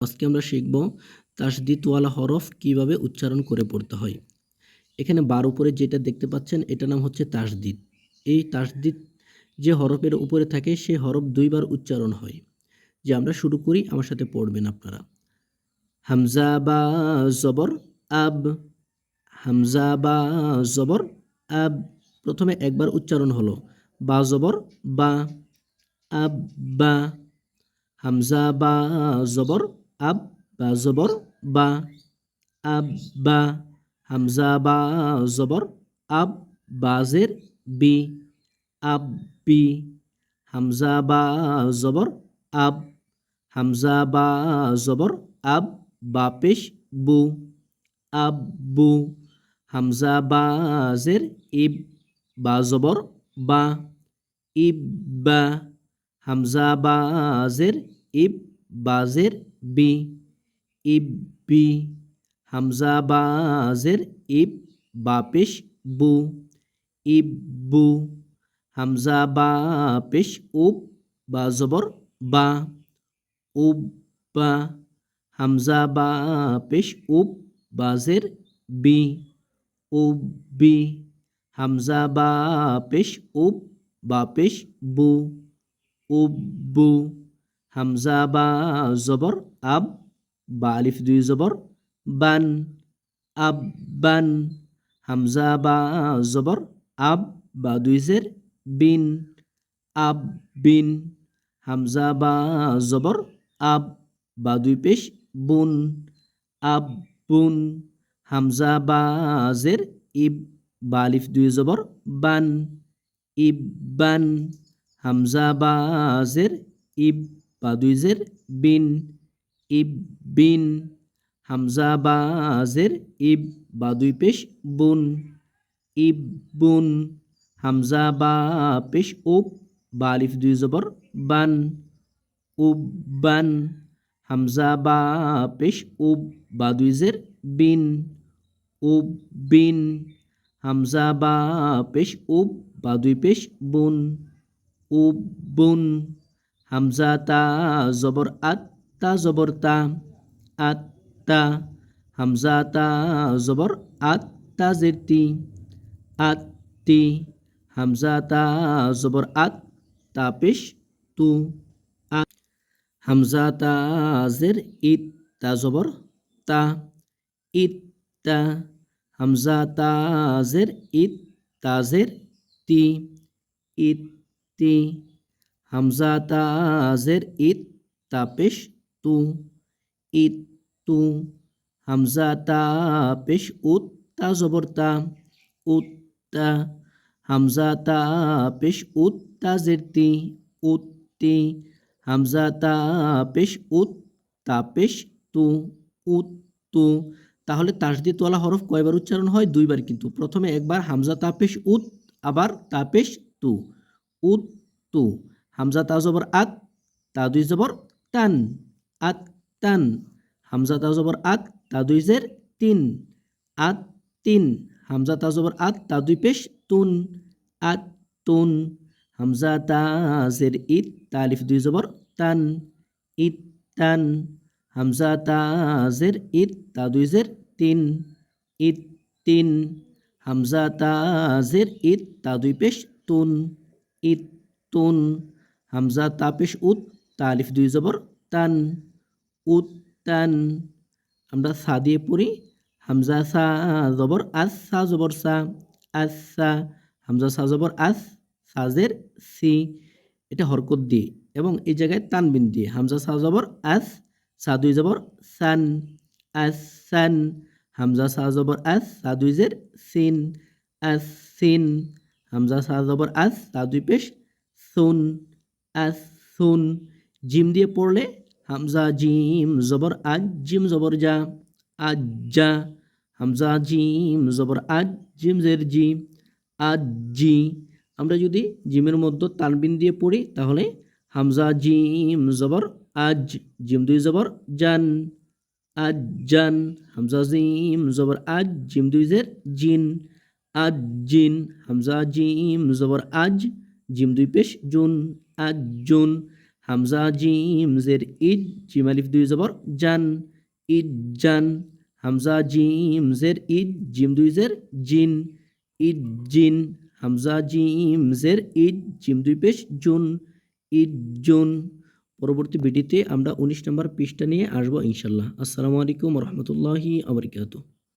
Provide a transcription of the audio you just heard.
আজকে আমরা শিখব তাসদিতওয়ালা হরফ কীভাবে উচ্চারণ করে পড়তে হয়। এখানে বার উপরে যেটা দেখতে পাচ্ছেন এটা নাম হচ্ছে তাসদিদ। এই তাসদিদ যে হরফের উপরে থাকে সেই হরফ দুইবার উচ্চারণ হয়। যে আমরা শুরু করি, আমার সাথে পড়বেন আপনারা। হামজা বা জবর, আব। হামজা বা জবর, আব। প্রথমে একবার উচ্চারণ হলো। বা জবর, বা। আব, বা। হামজা বা জবর আব বা জবর বা আব বা হামজা বা জবর, আব বাজের বি আব, বি হামজা বা জবর, আব হামজা বা জবর, আব বা পেশ, বু আব, বু হামজা বাজের ইব বা জবর, বা ইব বা হামজা বাজের ইব বাজের বি, ইব, বি, হামজা বাজের ইব বাপেশ বু, ইব, বু, হামজা উব, বা, জবর, বা, উব, বা, হামজা বাপেশ উব বাজের বি, উব, বি, হামজা উব বাপেশ বু উব্বু হামজা বা জবর, আব, বা আলিফ দুই জবর, বান আব্বান হামজা বা জবর, আব, বা দুই জের, বিন, আব, বিন, হামজা বা জবর, আব, বা দুই পেশ, বুন, আব, বুন, হামজা বা জের, ইব, বা আলিফ দুই জবর, বান ইব্বান হামজা বাজের ইব বা দুই জের বিন ইব বিন, হামজা বাজের ইব বা দুই পেশ বুন, ইব বুন, হামজা বা পেশ উব, বা আলিফ দুই জবর বান, উব বান, হামজা বা পেশ উব বা বিন, উব বিন, হামজা বা পেশ উব বা দুই পেশ বুন উবুন হামজা তা জবর আত তা জবর তা, আত তা, হামজা তা জবর আত তা জের তি আত তি হামজা তা জবর আত তা পেশ তু হামজা তা জের ইত তা জবর তা, ইত তা, হামজা তা জের ইত তা জের তি ইত হামজা তাজের ইত তাপেশ তু ইত তু, হামজা তাপেশ উত তা জবর তা, উত তা, হামজা তাপেশ উত তাজের তি, উত তি, হামজা তাপেশ উত তাপেশ তু, উত তু। তাহলে তাসদিদওয়ালা হরফ কয়বার উচ্চারণ হয়? দুইবার কিন্তু। প্রথমে একবার হামজা তাপেশ উত, আবার তাপেশ তু, উত তু। হামজা তা জবর আত তা দুই জবর তান আত তান হামজা তা জবর আত তা দুই জের তিন আত তিন হামজা তা জবর আত তা দুই পেশ তুন আত তুন হামজা তা জের ইত তালিফ দুই জবর তান ইত তান হামজা তা জের ইত তা দুই জের তিন ইত তিন হামজা তা জের ইত তা দুই পেশ তুন ইতুন হামজা তাপেশ উত তালিফ দুই জবর তান উত্তান আমরা সা দিয়ে পড়ি হামজা সা জবর আস সা জবর সা আস সা হামজা সা জবর আস সাজের সি এটা হরকত দিয়ে। এবং এই জায়গায় তানবিন দিয়ে। হামজা সা জবর আস সা দুই জবর সান আস সান হামজা সা জবর আস সা দুই জের সিন আস সিন হামজা সা জবর আস তা দুই পেশ সুন আস সুন জিম দিয়ে পড়লে হামজা, জিম, জবর, আজ, জিম, জবর, যা, আজ, যা, হামজা, জিম, জবর, আজ জিম জের জি, আজ, জি। আমরা যদি জিমের মধ্যে তানবিন দিয়ে পড়ি, তাহলে হামজা, জিম, জবর, আজ, জিম দুই জবর, জান, আজ, জান। হামজা, জিম, জবর, আজ, জিম দুই জের জিন, আজ, জিন। হামজা, জিম, জবর, আজ, জিম দুই পেশ, জুন। আজ জুন হামজা, জিম, জের, ইদ, জিম, আলিফ, দুই জবর, জান, ইদ, জান। হামজা, জিম, জের, ইদ, জিম, দুই জের, জিন। ইদ, জিন। হামজা, জিম, জের, ইদ, জিম, দুই পেশ, জুন। ইদ, জুন। পরবর্তী ভিডিওতে আমরা উনিশ নম্বর পৃষ্ঠা নিয়ে আসব ইনশাল্লাহ। আসসালামু আলাইকুম রহমতুল্লাহি আবরকাত